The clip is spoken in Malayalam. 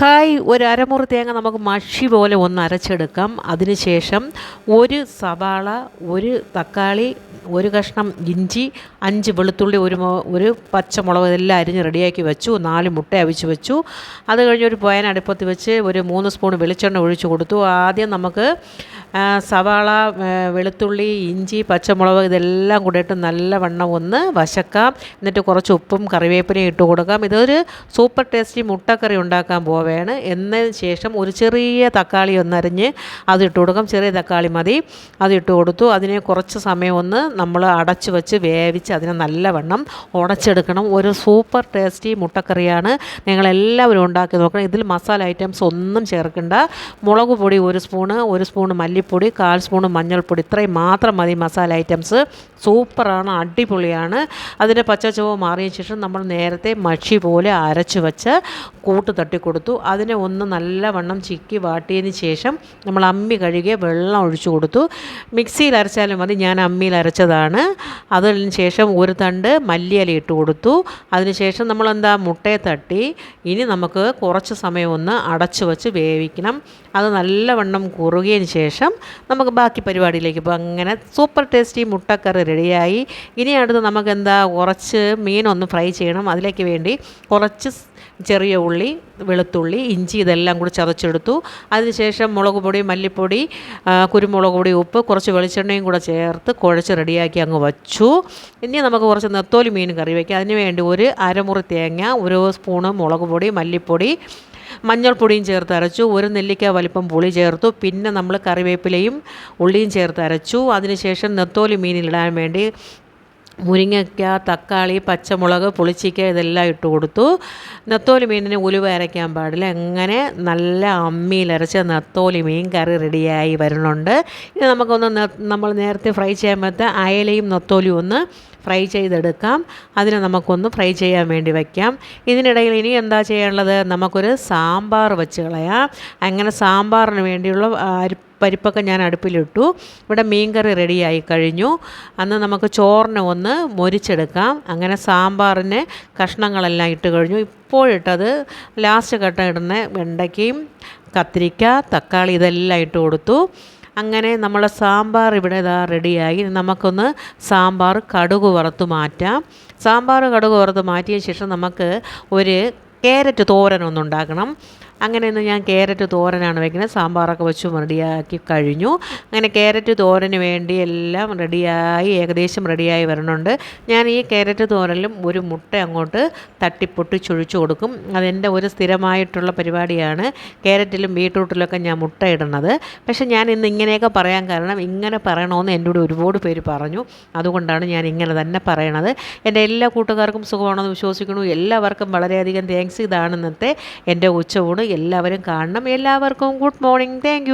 ഹായ് ഒരു അരമുറി തേങ്ങ നമുക്ക് മഷി പോലെ ഒന്ന് അരച്ചെടുക്കാം. അതിനുശേഷം ഒരു സവാള ഒരു തക്കാളി ഒരു കഷ്ണം ഇഞ്ചി അഞ്ച് വെളുത്തുള്ളി ഒരു ഒരു പച്ചമുളക് ഇതെല്ലാം അരിഞ്ഞ് റെഡിയാക്കി വെച്ചു. നാല് മുട്ട അവിച്ച് വെച്ചു. അത് കഴിഞ്ഞ് ഒരു പോയൻ അടുപ്പത്ത് വെച്ച് ഒരു മൂന്ന് സ്പൂൺ വെളിച്ചെണ്ണ ഒഴിച്ചു കൊടുത്തു. ആദ്യം നമുക്ക് സവാള വെളുത്തുള്ളി ഇഞ്ചി പച്ചമുളക് ഇതെല്ലാം കൂടെ ഇട്ട് നല്ലവണ്ണം ഒന്ന് വശക്കാം. എന്നിട്ട് കുറച്ച് ഉപ്പും കറിവേപ്പിലയും ഇട്ട് കൊടുക്കാം. ഇതൊരു സൂപ്പർ ടേസ്റ്റി മുട്ടക്കറി ഉണ്ടാക്കാൻ പോവുകയാണ്. എന്നതിന് ശേഷം ഒരു ചെറിയ തക്കാളി ഒന്നരിഞ്ഞ് അത് ഇട്ട് കൊടുക്കാം. ചെറിയ തക്കാളി മതി. അത് ഇട്ട് കൊടുത്തു. അതിനെ കുറച്ച് സമയം ഒന്ന് നമ്മൾ അടച്ച് വെച്ച് വേവിച്ച് അതിനെ നല്ലവണ്ണം ഉടച്ചെടുക്കണം. ഒരു സൂപ്പർ ടേസ്റ്റി മുട്ടക്കറിയാണ്. നിങ്ങളെല്ലാവരും ഉണ്ടാക്കി നോക്കണം. ഇതിൽ മസാല ഐറ്റംസ് ഒന്നും ചേർക്കണ്ട. മുളക് പൊടി ഒരു സ്പൂണ് ഒരു സ്പൂണ് മല്ലിപ്പൊടി കാൽ സ്പൂൺ മഞ്ഞൾപ്പൊടി. ഇത്രയും മാത്രം മതി മസാല ഐറ്റംസ്. സൂപ്പറാണ് അടിപൊളിയാണ്. അതിന്റെ പച്ചച്ചുവ മാറിയ ശേഷം നമ്മൾ നേരത്തെ മഷി പോലെ അരച്ച് വെച്ച് കൂട്ട് തട്ടി കൊടുത്തു. അതിനെ ഒന്ന് നല്ലവണ്ണം ചിക്കി വാട്ടിയതിന് ശേഷം നമ്മൾ അമ്മി കഴുകിയ വെള്ളം ഒഴിച്ചു കൊടുത്തു. മിക്സിയിൽ അരച്ചാലും മതി ഞാൻ അമ്മിയിൽ അരച്ചതാണ്. അതിന് ശേഷം ഒരു തണ്ട് മല്ലിയില ഇട്ട് കൊടുത്തു. അതിനുശേഷം നമ്മൾ എന്താ മുട്ടയെ തട്ടി. ഇനി നമുക്ക് കുറച്ച് സമയം ഒന്ന് അടച്ചു വെച്ച് വേവിക്കണം. അത് നല്ലവണ്ണം കുറുകിയതിന് ശേഷം നമുക്ക് ബാക്കി പരിപാടിയിലേക്ക് പോകും. അങ്ങനെ സൂപ്പർ ടേസ്റ്റി മുട്ടക്കറി റെഡിയായി ഇനി അടുത്ത് നമുക്ക് എന്താ കുറച്ച് മീനൊന്ന് ഫ്രൈ ചെയ്യണം. അതിലേക്ക് വേണ്ടി കുറച്ച് ചെറിയ ഉള്ളി വെളുത്തുള്ളി ഇഞ്ചി ഇതെല്ലാം കൂടി ചതച്ചെടുത്തു. അതിനുശേഷം മുളക് പൊടി മല്ലിപ്പൊടി കുരുമുളക് പൊടി ഉപ്പ് കുറച്ച് വെളിച്ചെണ്ണയും കൂടെ ചേർത്ത് കുഴച്ച് റെഡിയാക്കി അങ്ങ് വച്ചു. ഇനി നമുക്ക് കുറച്ച് നെത്തോലി മീൻ കറി വയ്ക്കാം അതിന് വേണ്ടി ഒരു അരമുറി തേങ്ങ ഒരു സ്പൂണ് മുളക് പൊടി മല്ലിപ്പൊടി മഞ്ഞൾപ്പൊടിയും ചേർത്ത് അരച്ചു ഒരു നെല്ലിക്ക വലിപ്പം പുളി ചേർത്തു പിന്നെ നമ്മൾ കറിവേപ്പിലയും ഉള്ളിയും ചേർത്ത് അരച്ചു. അതിനുശേഷം നെത്തോലി മീനിലിടാൻ വേണ്ടി മുരിങ്ങയ്ക്ക തക്കാളി പച്ചമുളക് പുളിച്ചിക്ക ഇതെല്ലാം ഇട്ട് കൊടുത്തു. നെത്തോലി മീനിന് ഉലുവ അരയ്ക്കാൻ പാടില്ല. എങ്ങനെ? നല്ല അമ്മിയിലരച്ച നെത്തോലി മീൻ കറി റെഡിയായി വരുന്നുണ്ട്. ഇനി നമുക്കൊന്ന് നമ്മൾ നേരത്തെ ഫ്രൈ ചെയ്യാൻ പറ്റാത്ത അയലയും നെത്തോലിയും ഒന്ന് ഫ്രൈ ചെയ്തെടുക്കാം. അതിനെ നമുക്കൊന്ന് ഫ്രൈ ചെയ്യാൻ വേണ്ടി വയ്ക്കാം ഇതിനിടയിൽ ഇനി എന്താ ചെയ്യാനുള്ളത് നമുക്കൊരു സാമ്പാർ വെച്ച് കളയാം. അങ്ങനെ സാമ്പാറിന് വേണ്ടിയുള്ള പരിപ്പൊക്കെ ഞാൻ അടുപ്പിലിട്ടു. ഇവിടെ മീൻകറി റെഡിയായി കഴിഞ്ഞു. അന്ന് നമുക്ക് ചോറിനെ ഒന്ന് മൊരിച്ചെടുക്കാം. അങ്ങനെ സാമ്പാറിന് കഷ്ണങ്ങളെല്ലാം ഇട്ട് കഴിഞ്ഞു. ഇപ്പോഴിട്ടത് ലാസ്റ്റ് ഘട്ടം ഇടുന്ന വെണ്ടയ്ക്കയും കത്തിരിക്ക തക്കാളി ഇതെല്ലാം ഇട്ട് കൊടുത്തു. അങ്ങനെ നമ്മളെ സാമ്പാർ ഇവിടെ ഇതാ റെഡിയായി. നമുക്കൊന്ന് സാമ്പാർ കടുക് വറുത്ത് മാറ്റാം. സാമ്പാർ കടുക് വറുത്ത് മാറ്റിയ ശേഷം നമുക്ക് ഒരു ക്യാരറ്റ് തോരൻ ഒന്നുണ്ടാക്കണം അങ്ങനെ ഇന്ന് ഞാൻ ക്യാരറ്റ് തോരനാണ് വയ്ക്കുന്നത് സാമ്പാറൊക്കെ വെച്ച് റെഡിയാക്കി കഴിഞ്ഞു. അങ്ങനെ ക്യാരറ്റ് തോരന് വേണ്ടി എല്ലാം റെഡിയായി ഏകദേശം റെഡിയായി വരണുണ്ട്. ഞാൻ ഈ ക്യാരറ്റ് തോരലും ഒരു മുട്ട അങ്ങോട്ട് തട്ടിപ്പൊട്ടി ചൊഴിച്ചു കൊടുക്കും. അതെന്റെ ഒരു സ്ഥിരമായിട്ടുള്ള പരിപാടിയാണ്. ക്യാരറ്റിലും ബീട്രൂട്ടിലൊക്കെ ഞാൻ മുട്ട ഇടുന്നത്. പക്ഷേ ഞാൻ ഇന്ന് ഇങ്ങനെയൊക്കെ പറയാൻ കാരണം ഇങ്ങനെ പറയണമെന്ന് കൂടെ ഒരുപാട് പേര് പറഞ്ഞു. അതുകൊണ്ടാണ് ഞാൻ ഇങ്ങനെ തന്നെ പറയണത്. എന്റെ എല്ലാ കൂട്ടുകാർക്കും സുഖമാണെന്ന് വിശ്വസിക്കുന്നു. എല്ലാവർക്കും വളരെയധികം താങ്ക്സ് ഇതാണ് ഇന്നത്തെ എന്റെ ഉച്ചയൂണ്. എല്ലാവരും കാണണം. എല്ലാവർക്കും ഗുഡ് മോർണിംഗ് താങ്ക്